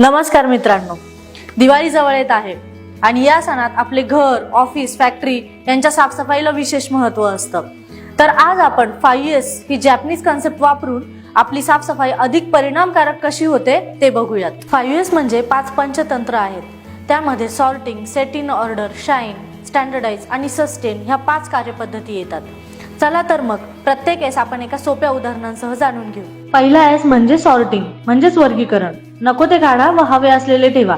नमस्कार मित्रांनो. दिवाळी जवळ येत आहे आणि या सणात आपले घर ऑफिस फॅक्टरी यांच्या साफसफाईला विशेष महत्त्व असतं. तर आज आपण फाईव्ह एस ही जॅपनीज कन्सेप्ट वापरून आपली साफसफाई अधिक परिणामकारक कशी होते ते बघूयात. फाईव्ह एस म्हणजे पाच पंचतंत्र आहेत. त्यामध्ये sorting set in order shine standardise आणि सस्टेन ह्या पाच कार्यपद्धती येतात. चला तर मग प्रत्येक एस आपण एका सोप्या उदाहरणांसह जाणून घेऊ. पहिला एस म्हणजे सॉर्टिंग म्हणजेच वर्गीकरण. नको ते काढा व हवे असलेले ठेवा.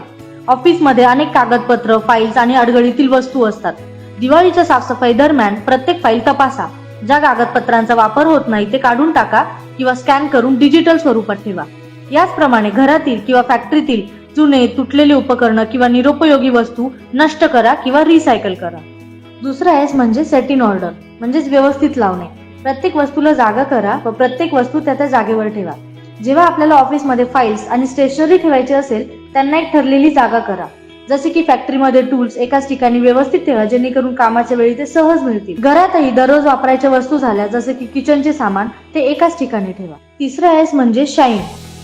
ऑफिसमध्ये अनेक कागदपत्र फाईल्स आणि अडगळीतील वस्तू असतात. दिवाळीच्या साफसफाई दरम्यान प्रत्येक फाईल तपासा. ज्या कागदपत्रांचा वापर होत नाही ते काढून टाका किंवा स्कॅन करून डिजिटल स्वरूपात ठेवा. याचप्रमाणे घरातील किंवा फॅक्टरीतील जुने तुटलेले उपकरणं किंवा निरुपयोगी वस्तू नष्ट करा किंवा रिसायकल करा. दुसरा एस म्हणजे सेट इन ऑर्डर म्हणजेच व्यवस्थित लावणे. प्रत्येक वस्तूला जागा करा व प्रत्येक वस्तू त्या त्या जागेवर ठेवा. जेव्हा आपल्याला ऑफिसमध्ये फाईल्स आणि स्टेशनरी ठेवायची असेल त्यांना एक ठरलेली जागा करा. जसे की फॅक्टरीमध्ये टूल्स एकाच ठिकाणी व्यवस्थित ठेवा जेणेकरून कामाच्या वेळी ते सहज मिळतील. घरातही दररोज वापरायच्या वस्तू झाल्या जसे की किचनचे सामान ते एकाच ठिकाणी ठेवा. तिसरं एस म्हणजे शाईन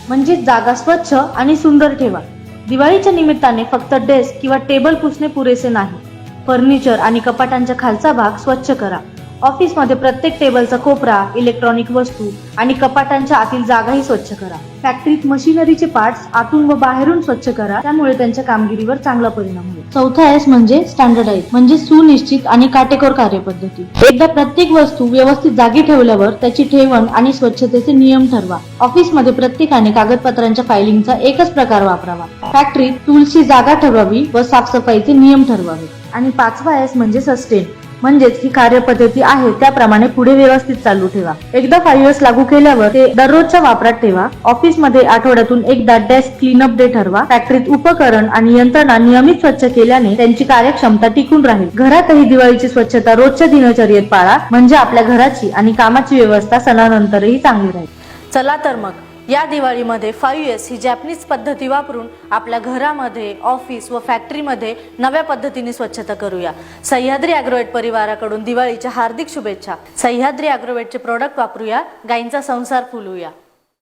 म्हणजे जागा स्वच्छ आणि सुंदर ठेवा. दिवाळीच्या निमित्ताने फक्त डेस्क किंवा टेबल पुसणे पुरेसे नाही. फर्निचर आणि कपाटांचा खालचा भाग स्वच्छ करा. ऑफिसमध्ये प्रत्येक टेबलचा कोपरा इलेक्ट्रॉनिक वस्तू आणि कपाटांच्या आतील जागाही स्वच्छ करा. फॅक्टरीत मशिनरीचे पार्ट्स आतून व बाहेरून स्वच्छ करा. त्यामुळे त्यांच्या कामगिरीवर चांगला परिणाम होईल. चौथा एस म्हणजे स्टँडर्डाईज म्हणजे सुनिश्चित आणि काटेकोर कार्यपद्धती. एकदा प्रत्येक वस्तू व्यवस्थित जागी ठेवल्यावर त्याची ठेवण आणि स्वच्छतेचे नियम ठरवा. ऑफिसमध्ये प्रत्येकाने कागदपत्रांच्या फायलिंगचा एकच प्रकार वापरावा. फॅक्टरीत टूल्सची जागा ठरवावी व साफसफाईचे नियम ठरवावे. आणि पाचवा एस म्हणजे सस्टेन म्हणजेच ही कार्यपद्धती आहे त्याप्रमाणे पुढे व्यवस्थित चालू ठेवा. एकदा फाईव्ह लागू केल्यावर ते दररोजच्या वापरात ठेवा. ऑफिसमध्ये आठवड्यातून एकदा डेस्क क्लीनअप डे ठरवा. फॅक्टरीत उपकरण आणि यंत्रणा नियमित स्वच्छ केल्याने त्यांची कार्यक्षमता टिकून राहील. घरातही दिवाळीची स्वच्छता रोजच्या दिनचर्येत पाळा. म्हणजे आपल्या घराची आणि कामाची व्यवस्था सणानंतरही चांगली राहील. चला तर मग. या दिवाळीमध्ये फाईव्ह एस ही जॅपनीज पद्धती वापरून आपल्या घरामध्ये ऑफिस व फॅक्टरीमध्ये नव्या पद्धतीने स्वच्छता करूया. सह्याद्री अॅग्रोवेट परिवाराकडून दिवाळीच्या हार्दिक शुभेच्छा. सह्याद्री अॅग्रोवेटचे प्रोडक्ट वापरूया. गायींचा संसार फुलूया.